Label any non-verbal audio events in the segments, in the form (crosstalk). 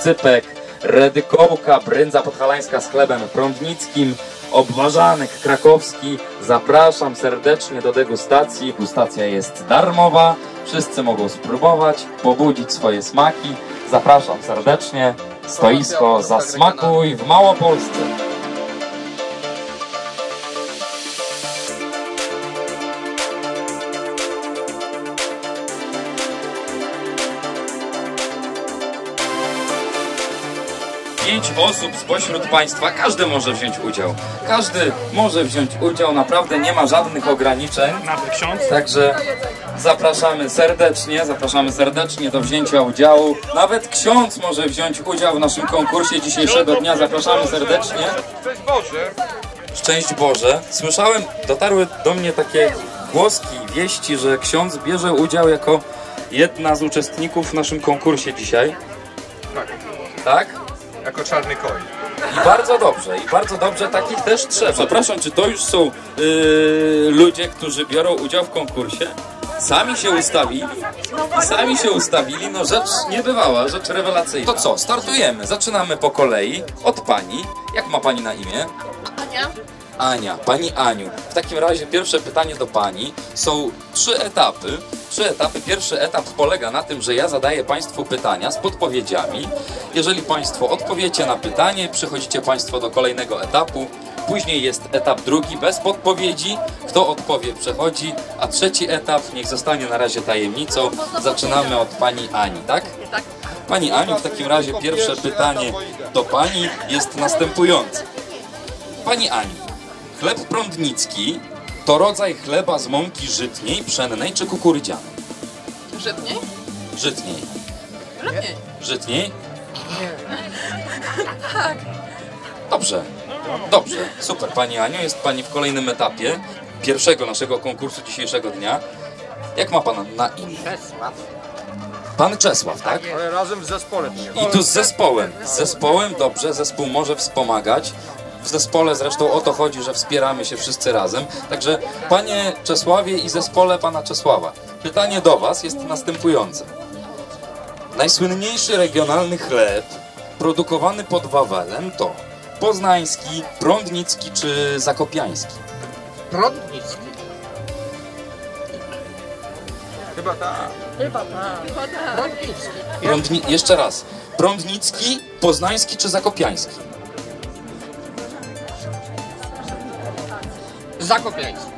oscypek, redykołka, brędza podhalańska z chlebem prądnickim, obwarzanek krakowski. Zapraszam serdecznie do degustacji. Degustacja jest darmowa, wszyscy mogą spróbować, pobudzić swoje smaki. Zapraszam serdecznie. Stoisko Zasmakuj w Małopolsce. Osób spośród Państwa, każdy może wziąć udział. Każdy może wziąć udział, naprawdę nie ma żadnych ograniczeń. Nawet ksiądz. Także zapraszamy serdecznie, zapraszamy serdecznie do wzięcia udziału. Nawet ksiądz może wziąć udział w naszym konkursie dzisiejszego dnia. Zapraszamy serdecznie. Cześć Boże! Szczęść Boże. Słyszałem, dotarły do mnie takie głoski, wieści, że ksiądz bierze udział jako jedna z uczestników w naszym konkursie dzisiaj. Tak, Tak? Jako czarny koń. I bardzo dobrze, i bardzo dobrze, takich też trzeba. Przepraszam, czy to już są yy, ludzie, którzy biorą udział w konkursie? Sami się ustawili i sami się ustawili, no rzecz niebywała, rzecz rewelacyjna. To co, startujemy, zaczynamy po kolei od pani. Jak ma pani na imię? Ania? Ania, pani Aniu. W takim razie pierwsze pytanie do pani. Są trzy etapy. Trzy etapy. Pierwszy etap polega na tym, że ja zadaję Państwu pytania z podpowiedziami. Jeżeli Państwo odpowiecie na pytanie, przechodzicie Państwo do kolejnego etapu. Później jest etap drugi bez podpowiedzi. Kto odpowie, przechodzi. A trzeci etap niech zostanie na razie tajemnicą. Zaczynamy od pani Ani, tak? Tak. Pani Aniu, w takim razie pierwsze pytanie do pani jest następujące. Pani Ani, chleb prądnicki to rodzaj chleba z mąki żytniej, pszennej czy kukurydzianej? Żytniej? Żytniej. Żytniej. Żytniej? Dobrze. Dobrze. Super, Pani Aniu. Jest Pani w kolejnym etapie pierwszego naszego konkursu dzisiejszego dnia. Jak ma Pan na imię? Pan Czesław, tak? Ale razem w zespole. nie? I tu z zespołem. Z zespołem, dobrze, zespół może wspomagać. W zespole zresztą o to chodzi, że wspieramy się wszyscy razem. Także panie Czesławie i zespole pana Czesława. Pytanie do was jest następujące. Najsłynniejszy regionalny chleb produkowany pod Wawelem to poznański, prądnicki czy zakopiański? Prądnicki. Chyba tak. Chyba tak. Prądnicki. Prądni... Jeszcze raz. Prądnicki, poznański czy zakopiański? Zakopiański.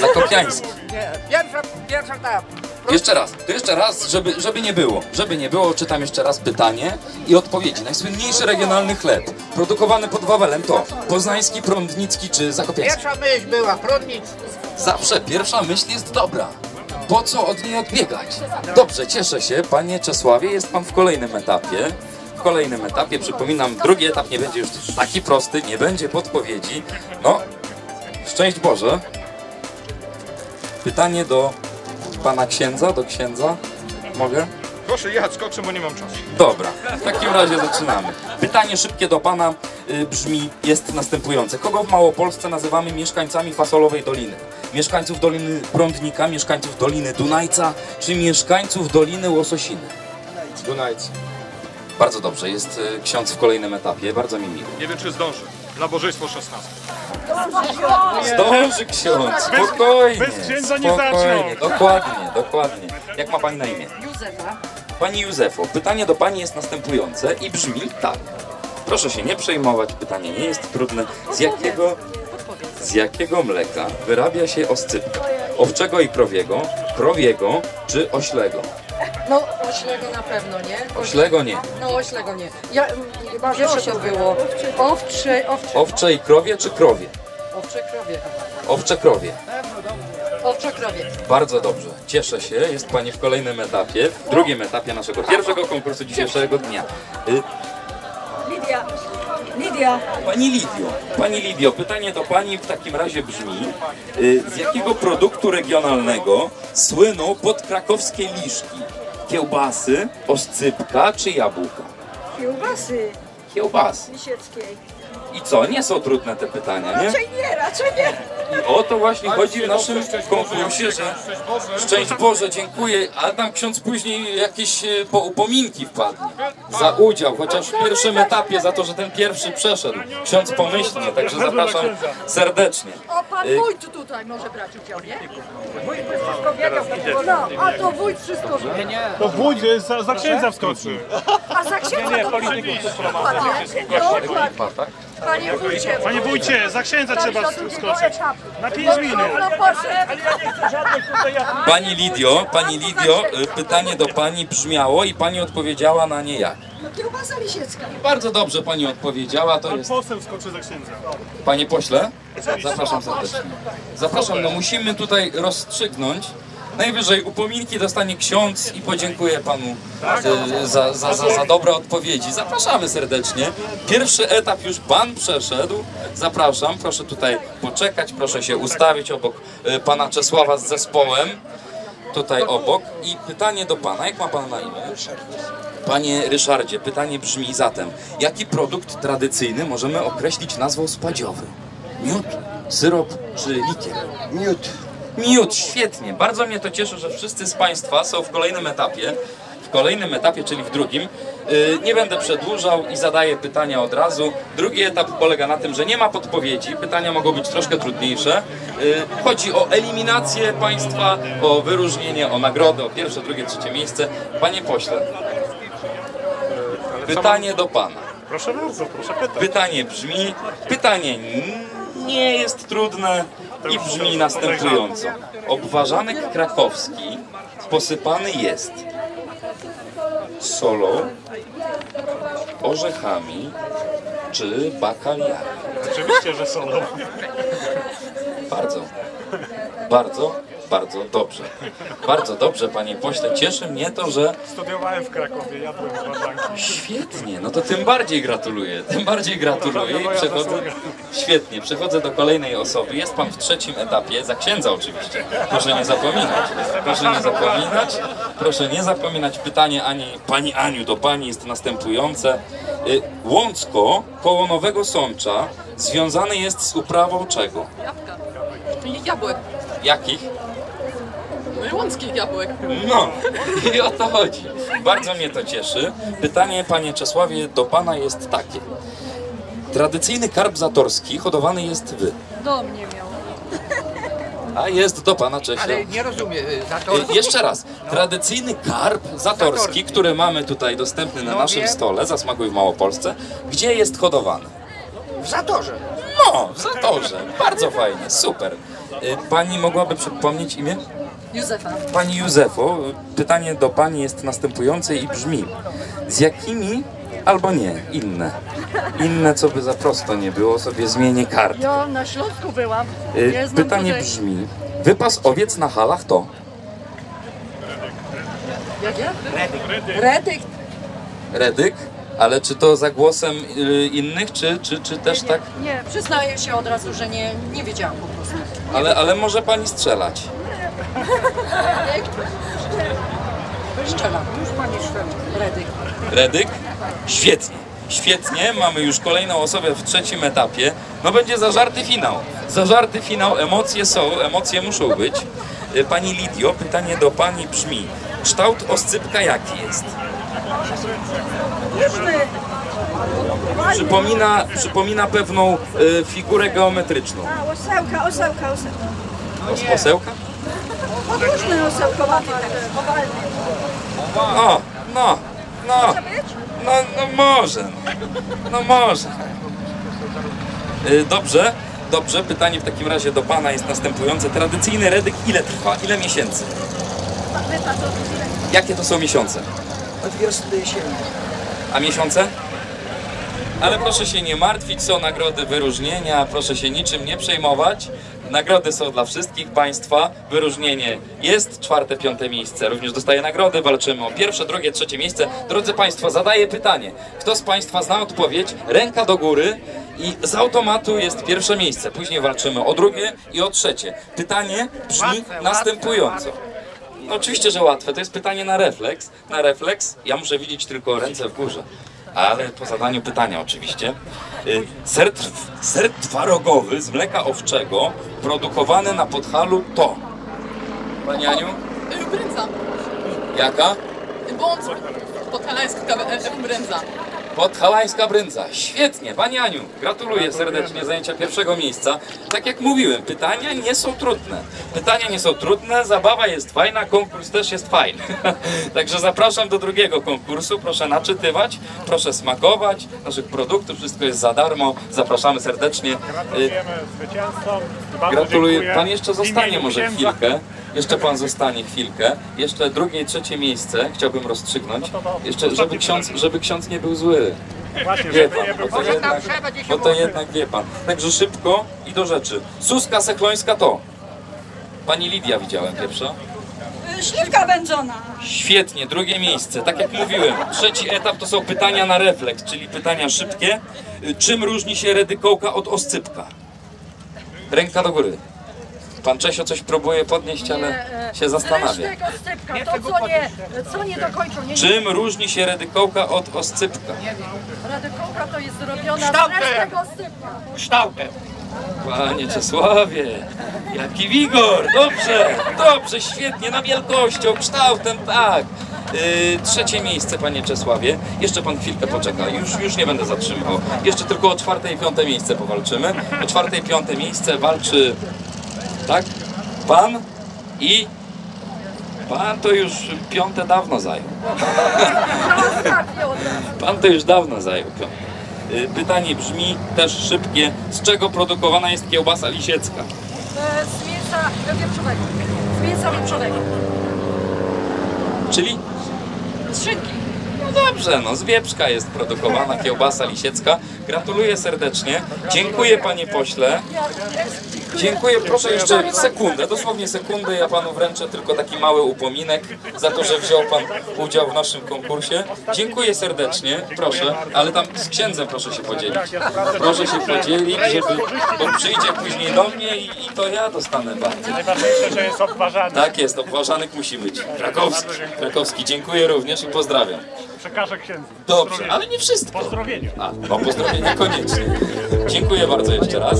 Zakopiański. Nie, pierwsza, pierwsza ta. Jeszcze raz, to jeszcze raz, żeby, żeby nie było. Żeby nie było, czytam jeszcze raz pytanie i odpowiedzi. Najsłynniejszy regionalny chleb produkowany pod Wawelem to poznański, prądnicki czy zakopiański? Pierwsza myśl była prądnicki. Zawsze pierwsza myśl jest dobra. Po co od niej odbiegać? Dobrze, cieszę się. Panie Czesławie, jest pan w kolejnym etapie. W kolejnym etapie, przypominam, drugi etap nie będzie już taki prosty, nie będzie podpowiedzi. No, szczęść Boże. Pytanie do pana księdza, do księdza. Mogę? Proszę jechać z koksem, bo nie mam czasu. Dobra, w takim razie zaczynamy. Pytanie szybkie do pana y, brzmi, jest następujące. Kogo w Małopolsce nazywamy mieszkańcami Fasolowej Doliny? Mieszkańców Doliny Prądnika, mieszkańców Doliny Dunajca, czy mieszkańców Doliny Łososiny? Dunajcy. Bardzo dobrze, jest y, ksiądz w kolejnym etapie, bardzo mi miło. Nie wiem, czy zdążę. Nabożeństwo 16. Zdąży ksiądz, spokojnie. bez księdza nie spokojnie, zaczął. Dokładnie, dokładnie. Jak ma pani na imię? Józefa. Pani Józefo, pytanie do Pani jest następujące i brzmi tak. Proszę się nie przejmować, pytanie nie jest trudne. Z jakiego, z jakiego mleka wyrabia się oscypka? Owczego i krowiego, krowiego czy oślego? No, oślego na pewno, nie? Oślego nie. No, oślego nie. Ja, mm, pierwsze to było. Owcze, owcze, Owcze i krowie czy krowie? owcze krowie. Owcze krowie. Owcze krowie. Bardzo dobrze. Cieszę się. Jest Pani w kolejnym etapie, w drugim etapie naszego pierwszego konkursu dzisiejszego dnia. Y, Lidia, Pani Lidio, Pani Lidio, pytanie do Pani w takim razie brzmi, y, z jakiego produktu regionalnego słyną podkrakowskie liszki? Kiełbasy, oscypka czy jabłka? kiełbasy Kiełbasy. lisieckiej. I co, nie są trudne te pytania, nie? Raczej nie, raczej nie. I o to właśnie chodzi w naszym konkursie, że szczęść Boże, dziękuję, a tam ksiądz później jakieś e, po, upominki wpadnie za udział, chociaż w pierwszym etapie, za to, że ten pierwszy przeszedł. Ksiądz pomyślnie, także zapraszam serdecznie. O, pan Y- wójt tutaj może brać udział, nie? Wójt by wszystko wiedział. No, a to wójt wszystko wie. To wójt za, za księdza wskoczy. A za księdza to Dokładnie. Dokładnie. Panie wójcie. Panie wójcie, za księdza trzeba skoczyć. Na 5 minut. Pani Lidio, pani Lidio, y, pytanie do pani brzmiało i pani odpowiedziała na nie jak? No kiełbasa lisiecka. Bardzo dobrze pani odpowiedziała, to Pan jest... poseł skoczy za księdza. Panie pośle, zapraszam serdecznie. Zapraszam, no musimy tutaj rozstrzygnąć. Najwyżej upominki dostanie ksiądz i podziękuję panu y, za, za, za, za dobre odpowiedzi. Zapraszamy serdecznie. Pierwszy etap już pan przeszedł. Zapraszam, proszę tutaj poczekać, proszę się ustawić obok y, pana Czesława z zespołem. Tutaj obok. I pytanie do pana, jak ma pan na imię? Panie Ryszardzie, pytanie brzmi zatem, jaki produkt tradycyjny możemy określić nazwą spadziową? Miód, syrop czy likier? Miód. Miód, świetnie. Bardzo mnie to cieszy, że wszyscy z Państwa są w kolejnym etapie. W kolejnym etapie, czyli w drugim. Yy, Nie będę przedłużał i zadaję pytania od razu. Drugi etap polega na tym, że nie ma podpowiedzi. Pytania mogą być troszkę trudniejsze. Yy, Chodzi o eliminację Państwa, o wyróżnienie, o nagrodę, o pierwsze, drugie, trzecie miejsce. Panie pośle, pytanie do Pana. Proszę bardzo, proszę pytać. Pytanie brzmi, pytanie nie jest trudne i brzmi następująco. Obwarzanek krakowski posypany jest solą, orzechami czy bakaliami. Oczywiście, że są. Bardzo, bardzo, bardzo dobrze. Bardzo dobrze, panie pośle. Cieszy mnie to, że Studiowałem w Krakowie, jadłem ważanki. Świetnie, no to tym bardziej gratuluję, tym bardziej gratuluję i przechodzę, świetnie, przechodzę do kolejnej osoby. Jest pan w trzecim etapie, za księdza oczywiście, proszę nie zapominać, proszę nie zapominać, proszę nie zapominać. Pytanie Ani, pani Aniu do pani jest następujące. Y, Łącko koło Nowego Sącza związane jest z uprawą czego? Jabłka. Jabłek. Jakich? Łąckich jabłek. No, i o to chodzi. Bardzo mnie to cieszy. Pytanie, panie Czesławie, do pana jest takie. Tradycyjny karp zatorski hodowany jest w... Do mnie miał. A jest do pana Czesia. Ale nie rozumiem, y, za to... Y, Jeszcze raz. Tradycyjny karp zatorski, który mamy tutaj dostępny na No naszym wiem. stole, zasmakuj w Małopolsce, gdzie jest hodowany? W zatorze. No, w Zatorze. Bardzo fajnie, super. Y, Pani mogłaby przypomnieć imię? Józefa. Pani Józefo, pytanie do Pani jest następujące i brzmi. Z jakimi, albo nie, inne, inne, co by za prosto nie było, sobie zmienię kart. Ja na Śląsku byłam. Y, Nie Pytanie tutaj... brzmi, wypas owiec na halach to? Jak ja? Redyk. Redyk? Ale czy to za głosem y, innych, czy, czy, czy też tak? Nie, przyznaję się od razu, że nie, nie wiedziałam po prostu. Ale, ale może Pani strzelać. Już pani. Redyk. Redyk? Świetnie. Świetnie, mamy już kolejną osobę w trzecim etapie. No będzie zażarty finał. Zażarty finał, emocje są, emocje muszą być. Y, Pani Lidio, pytanie do Pani brzmi. Kształt oscypka jaki jest? Przypomina, przypomina pewną y, figurę geometryczną. A, osełka, osełka, osełka. Os, osełka? Podłużny osełkowaty, owalny. No, no, no, no, no może, no może. Y, Dobrze, dobrze, pytanie w takim razie do Pana jest następujące. Tradycyjny redyk ile trwa? Ile miesięcy? Jakie to są miesiące? Od wiosny do jesieni. A miesiące? Ale proszę się nie martwić, są nagrody wyróżnienia, proszę się niczym nie przejmować. Nagrody są dla wszystkich Państwa. Wyróżnienie jest, czwarte, piąte miejsce. Również dostaje nagrody, walczymy o pierwsze, drugie, trzecie miejsce. Drodzy Państwo, zadaję pytanie. Kto z Państwa zna odpowiedź? Ręka do góry i z automatu jest pierwsze miejsce. Później walczymy o drugie i o trzecie. Pytanie brzmi Łatwe, następująco. No oczywiście, że łatwe. To jest pytanie na refleks. Na refleks ja muszę widzieć tylko ręce w górze. Ale po zadaniu pytania oczywiście. Y, Ser, ser twarogowy z mleka owczego produkowane na Podhalu to? Pani Aniu? Brędza. Jaka? Bądź podhalańska y, brędza. Podhalańska brędza. Świetnie, Pani Aniu. Gratuluję serdecznie zajęcia pierwszego miejsca. Tak jak mówiłem, pytania nie są trudne. Pytania nie są trudne, zabawa jest fajna, konkurs też jest fajny. (laughs) Także zapraszam do drugiego konkursu. Proszę naczytywać, proszę smakować naszych produktów. Wszystko jest za darmo. Zapraszamy serdecznie. Gratulujemy zwycięzcom. Gratuluję. Pan jeszcze zostanie może chwilkę. Jeszcze pan zostanie chwilkę. Jeszcze drugie i trzecie miejsce chciałbym rozstrzygnąć. Jeszcze, żeby ksiądz, żeby ksiądz nie był zły. Właśnie, Wie żeby pan, bo to jednak, bo to jednak wie pan. Także szybko i do rzeczy. Suska seklońska to. Pani Lidia widziałem pierwsza. Y, Śliwka wędzona. Świetnie, drugie miejsce. Tak jak mówiłem, trzeci etap to są pytania na refleks, czyli pytania szybkie. Y, Czym różni się redykołka od oscypka? Ręka do góry. Pan Czesio coś próbuje podnieść, ale się zastanawia. Resztek oscypka, to co nie, co nie dokończą, nie, nie. Czym różni się redykołka od oscypka? Radykołka to jest zrobiona z Kształtem. resztek oscypka. kształtem. Panie Czesławie, jaki wigor! Dobrze, dobrze, świetnie, na wielkością, kształtem, tak. Yy, trzecie miejsce, panie Czesławie. Jeszcze pan chwilkę poczeka, już, już nie będę zatrzymywał. Jeszcze tylko o czwarte i piąte miejsce powalczymy. O czwarte i piąte miejsce walczy, tak? Pan i... Pan to już piąte dawno zajął. (laughs) Pan to już dawno zajął piąte. Yy, Pytanie brzmi, też szybkie. Z czego produkowana jest kiełbasa lisiecka? E, Z mięsa wieprzowego. Z mięsa wieprzowego. Czyli Z szynki. No dobrze, no z wieprzka jest produkowana kiełbasa lisiecka. Gratuluję serdecznie. Dziękuję panie pośle. Dziękuję, proszę jeszcze sekundę, dosłownie sekundę. Ja panu wręczę tylko taki mały upominek za to, że wziął pan udział w naszym konkursie. Dziękuję serdecznie, proszę, ale tam z księdzem proszę się podzielić. Proszę się podzielić, żeby, bo przyjdzie później do mnie i, i to ja dostanę bardzo. Najważniejsze, że jest obważany. Tak jest, obważanek musi być. Krakowski, Krakowski, dziękuję również i pozdrawiam. Przekażę księdzu. Dobrze, ale nie wszystko. Pozdrowienia. A, no pozdrowienia koniecznie. Dziękuję bardzo jeszcze raz.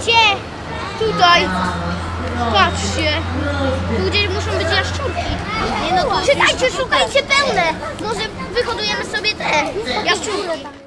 Gdzie? Tutaj. Patrzcie. Tu muszą być jaszczurki. Nie no, Czytajcie, szukajcie pełne. Może wyhodujemy sobie te jaszczurki.